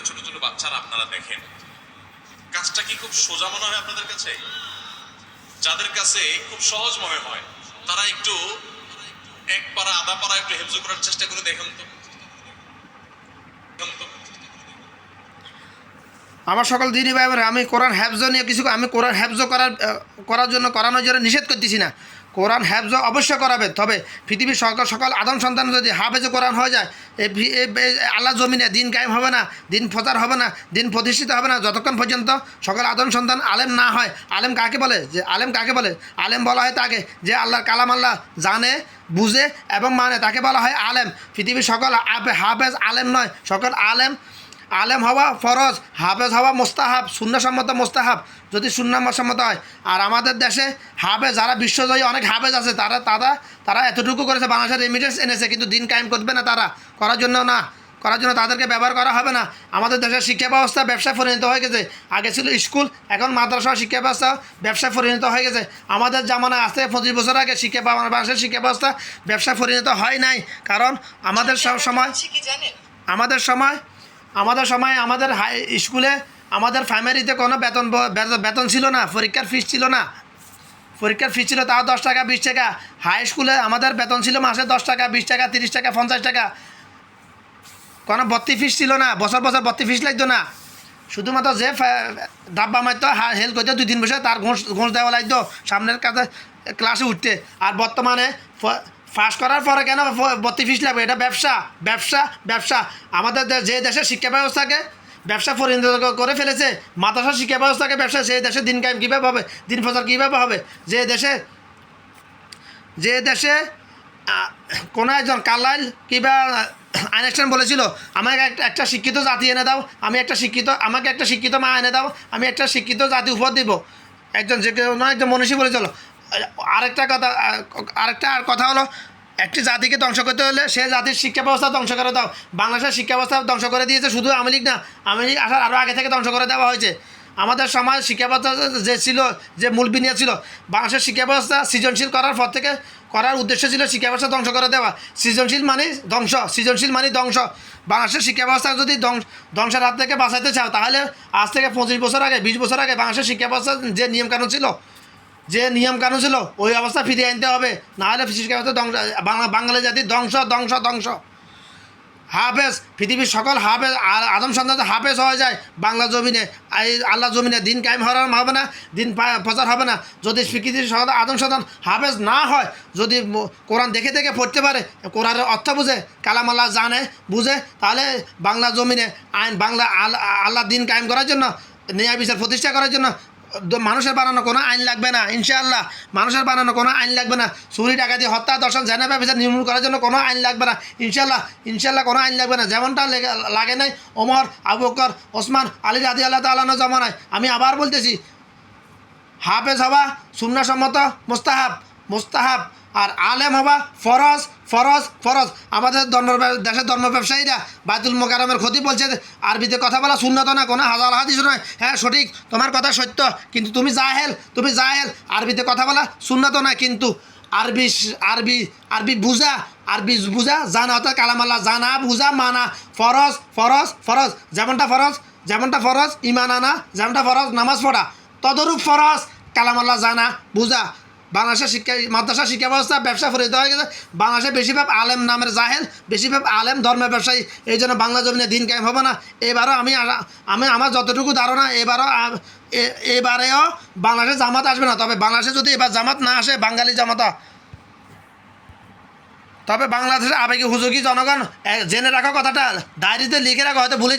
আমাদের ছোট ছোট বাচ্চারা আপনারা দেখেন। কাজটা কি খুব সোজা মনে হয় আপনাদের কাছে? যাদের কাছে খুব সহজ মনে হয়, তারা একটু এক পারা আধা পারা একটু হেফজ করার চেষ্টা করে দেখুন তো। আমার সকল দিদি ভাই আমি কোরআন হ্যাফজ নিয়ে কিছু আমি কোরআন হ্যাফজ করার করার জন্য করানোর জন্য নিষেধ করতেছি না। কোরআন হ্যাফজ অবশ্যই করাবে। তবে পৃথিবীর সকল সকল আদম সন্তান যদি হাফেজ কোরআন হয়ে যায় এই আল্লাহ জমিনে দিন কায়েম হবে না, দিন প্রচার হবে না, দিন প্রতিষ্ঠিত হবে না, যতক্ষণ পর্যন্ত সকল আদম সন্তান আলেম না হয়, আলেম কাকে বলে? যে আলেম কাকে বলে? আলেম বলা হয় তাকে যে আল্লাহর কালাম আল্লাহ জানে, বুঝে এবং মানে তাকে বলা হয় আলেম। পৃথিবীর সকল হাফেজ আলেম নয়, সকল আলেম আলেম হওয়া ফরজ হাফেজ হওয়া মোস্তাহাব শূন্যসম্মত মোস্তাহাব যদি শূন্যসম্মত হয়। আর আমাদের দেশে হাফেজ যারা বিশ্বজয়ী অনেক হাফেজ আছে তারা তারা তারা এতটুকু করেছে বাংলাদেশের রেমিটেন্স এনেছে কিন্তু দিন কায়েম করবে না তারা। করার জন্য না। করার জন্য তাদেরকে ব্যবহার করা হবে না। আমাদের দেশের শিক্ষা ব্যবস্থা ব্যবসায় পরিণত হয়ে গেছে। আগে ছিল স্কুল এখন মাদ্রাসা শিক্ষা ব্যবস্থা ব্যবসায় পরিণত হয়ে গেছে। আমাদের জামানায় আজ থেকে পঁচিশ বছর আগে শিক্ষা বাংলাদেশের শিক্ষা ব্যবস্থা ব্যবসায় পরিণত হয় নাই। কারণ আমাদের সব সময় আমাদের সময় আমাদের সময় আমাদের হাই স্কুলে আমাদের প্রাইমারিতে কোনো বেতন বেতন- ছিল না, পরীক্ষার ফিস ছিল না। পরীক্ষার ফিস ছিল তাও দশ টাকা, বিশ টাকা। হাই স্কুলে আমাদের বেতন ছিল মাসে দশ টাকা, বিশ টাকা, তিরিশ টাকা, পঞ্চাশ টাকা। কোনো ভর্তি ফিস ছিল না, বছর বছর ভর্তি ফিস লাগতো না। শুধুমাত্র যে ডাব্বা মারতো হেল্প করতো, দুই তিন বছর তার ঘোষ ঘোষ দেওয়া লাগতো সামনের কাছে ক্লাসে উঠতে। আর বর্তমানে পাস করার পরে কেন ভর্তি ফিস লাগবে এটা ব্যবসা ব্যবসা ব্যবসা। আমাদের যে দেশের শিক্ষা ব্যবস্থাকে ব্যবসা পরিণত করে ফেলেছে মাদ্রাসা শিক্ষা ব্যবস্থাকে ব্যবসা সেই দেশে দিন কায়েম কীভাবে হবে, দিন প্রচার কীভাবে হবে? যে দেশে যে দেশে কোনো একজন কার্লাইল কিংবা আইনস্টাইন বলেছিল, আমাকে একটা শিক্ষিত জাতি এনে দাও, আমি একটা শিক্ষিত, আমাকে একটা শিক্ষিত মা এনে দাও, আমি একটা শিক্ষিত জাতি উপহার দিব। একজন যে কোনো একজন মনীষী বলেছিল। আরেকটা কথা আরেকটা আর কথা হলো একটি জাতিকে ধ্বংস করতে হলে সে জাতির শিক্ষা ব্যবস্থা ধ্বংস করে দাও। বাংলাদেশের শিক্ষা ব্যবস্থা ধ্বংস করে দিয়েছে শুধু আওয়ামী লীগ না, আওয়ামী আসার আরও আগে থেকে ধ্বংস করে দেওয়া হয়েছে। আমাদের সমাজ শিক্ষা ব্যবস্থা যে ছিল, যে মূল বিনিয়োগ ছিল, বাংলাদেশের শিক্ষা ব্যবস্থা সৃজনশীল করার পর থেকে করার উদ্দেশ্য ছিল শিক্ষা ব্যবস্থা ধ্বংস করে দেওয়া। সৃজনশীল মানে ধ্বংস, সৃজনশীল মানে ধ্বংস। বাংলাদেশের শিক্ষা ব্যবস্থা যদি ধ্বংস, ধ্বংসের হাত থেকে বাঁচাতে চাও, তাহলে আজ থেকে পঁচিশ বছর আগে, বিশ বছর আগে বাংলাদেশের শিক্ষা ব্যবস্থা যে নিয়মকানুন ছিল যে নিয়ম কানুন ছিল, ওই অবস্থা ফিরিয়ে আনতে হবে। নাহলে শিক্ষা ব্যবস্থা ধ্বংস বাঙালি জাতির ধ্বংস ধ্বংস ধ্বংস। হাফেজ, পৃথিবীর সকল হাফেজ আদম সন্তান হাফেজ হয়ে যায় বাংলা জমিনে। এই আল্লাহ জমিনে দিন কায়েম হওয়ার হবে না, দিন প্রচার হবে না। যদি স্বীকৃতির সকল আদম সন্তান হাফেজ না হয়, যদি কোরআন দেখে দেখে পড়তে পারে, কোরআনের অর্থ বুঝে, কালাম আল্লাহ জানে, বুঝে, তাহলে বাংলা জমিনে আইন, বাংলা আল- আল্লাহ দিন কায়েম করার জন্য, ন্যায় বিচার প্রতিষ্ঠা করার জন্য মানুষের বানানো কোনো আইন লাগবে না, ইনশাআল্লাহ। মানুষের বানানো কোনো আইন লাগবে না। চুরি, ডাকাতি, হত্যা দর্শন জেনা ব্যবসা নির্মূল করার জন্য কোনো আইন লাগবে না। ইনশাআল্লাহ ইনশাআল্লাহ কোনো আইন লাগবে না। যেমনটা লাগে নাই, ওমর, আবু বকর, ওসমান, আলী রাজি আল্লাহ তালানো জমানায়। আমি আবার বলতেছি, হাফেজ হবা সুন্নাসম্মত, মোস্তাহাব মোস্তাহাব আর আলেম হবা ফরজ ফরজ ফরজ। আমাদের ধর্ম দেশের ধর্ম ব্যবসায়ীরা বাইতুল মোকারমের ক্ষতি বলছে আরবিতে কথা বলা শূন্যত না, কোনো হাজার হাদিস নয়। হ্যাঁ সঠিক, তোমার কথা সত্য, কিন্তু তুমি জাহেল তুমি জাহেল। আরবিতে কথা বলা শূন্যত না, কিন্তু আরবি আরবি আরবি বুঝা আরবি বুঝা, জানা, অর্থাৎ কালামাল্লা জানা, বুঝা, মানা। ফরজ ফরজ ফরজ। যেমনটা ফরজ যেমনটা ফরজ ইমান আনা। যেমনটা ফরজ, নামাজ পড়া। তদরূপ ফরজ কালামাল্লা জানা, বুঝা। বাংলাদেশের শিক্ষা মাদ্রাসা শিক্ষা ব্যবস্থা, ব্যবসা পরিণত হয়ে গেছে। বাংলাদেশে বেশিরভাগ আলেম নামের জাহেল বেশিরভাগ আলেম ধর্মের ব্যবসায়ী। এই জন্য বাংলা জমিনে দিন কায়েম হবে না। এবারও আমি আমি আমার যতটুকু ধারণা, এবারও এবারেও বাংলাদেশে জামাত আসবে না। তবে বাংলাদেশে যদি এবার জামাত না আসে, বাঙালি জামাতা। তবে বাংলাদেশের আবেগী, হুজুগি জনগণ জেনে রাখো কথাটা। ডায়েরিতে লিখে রাখো, হয়তো ভুলে